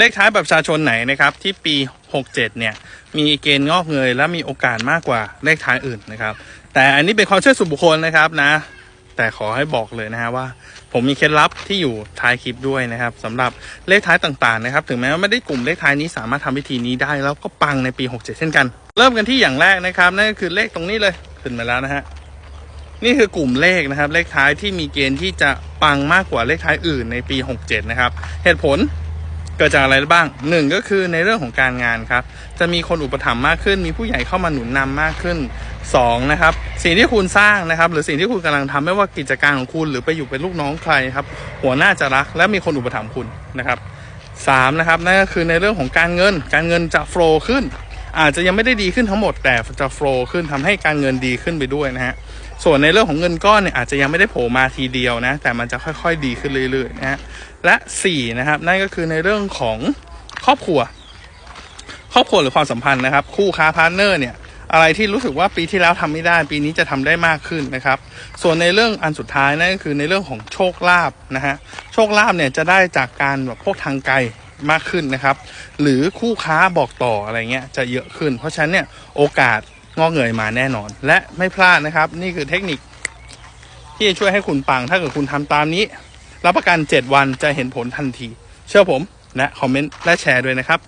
เลขท้ายแบบประชาชนไหนนะครับที่ปี 67 เนี่ยมีเกณฑ์งอกเงยและมีโอกาสมากกว่าเลขท้ายอื่นนะครับ แต่อันนี้เป็นความเชื่อส่วนบุคคลนะครับนะ แต่ขอให้บอกเลยนะฮะว่า ผมมีเคล็ดลับที่อยู่ท้ายคลิปด้วยนะครับสำหรับเลขท้ายต่างๆนะครับ ถึงแม้ว่าไม่ได้กลุ่มเลขท้ายนี้สามารถทำพิธีนี้ได้ แล้วก็ปังในปี 67 เช่นกัน เริ่มกันที่อย่างแรกนะครับนั่นก็คือเลขตรงนี้เลยขึ้นมาแล้วนะฮะนี่คือกลุ่มเลขนะครับ เลขท้ายที่มีเกณฑ์ที่จะปังมากกว่าเลขท้ายอื่นในปี 67 นะครับ เหตุผล เกิดจากอะไรบ้างหนึ่งก็คือในเรื่องของการงานครับ จะมีคนอุปถัมภ์มากขึ้น มีผู้ใหญ่เข้ามาหนุนนำมากขึ้นสองนะครับสิ่งที่คุณสร้างนะครับ หรือสิ่งที่คุณกำลังทำไม่ว่ากิจการของคุณ หรือไปอยู่เป็นลูกน้องใครครับ หัวหน้าจะรัก และมีคนอุปถัมภ์คุณนะครับสามนะครับนั่นก็คือในเรื่องของการเงิน การเงินจะโฟล์ขึ้น อาจจะยังไม่ได้ดีขึ้นทั้งหมดแต่จะโฟล์ขึ้นทำให้การเงินดีขึ้นไปด้วยนะฮะ ส่วนในเรื่องของเงินก้อนเนี่ยอาจจะยังไม่ได้โผล่มาทีเดียวนะ แต่มันจะค่อยๆดีขึ้นเรื่อยๆนะฮะและ4นะครับนั่นก็คือในเรื่องของครอบครัว ครอบครัวหรือความสัมพันธ์นะครับ คู่ค้าพาร์ทเนอร์เนี่ยอะไรที่รู้สึกว่าปีที่แล้วทำไม่ได้ ปีนี้จะทำได้มากขึ้นนะครับ ส่วนในเรื่องอันสุดท้ายนั่นก็คือในเรื่องของโชคลาภนะฮะโชคลาภเนี่ยจะได้จากการแบบพวกทางไกลมากขึ้นนะครับ หรือคู่ค้าบอกต่ออะไรเงี้ยจะเยอะขึ้น เพราะฉะนั้นเนี่ยโอกาส งอกเงยมาแน่นอน และไม่พลาดนะครับ นี่คือเทคนิคที่จะช่วยให้คุณปัง ถ้าเกิดคุณทำตามนี้ รับประกัน 7 วันจะเห็นผลทันที เชื่อผมและคอมเมนต์และแชร์ด้วยนะครับ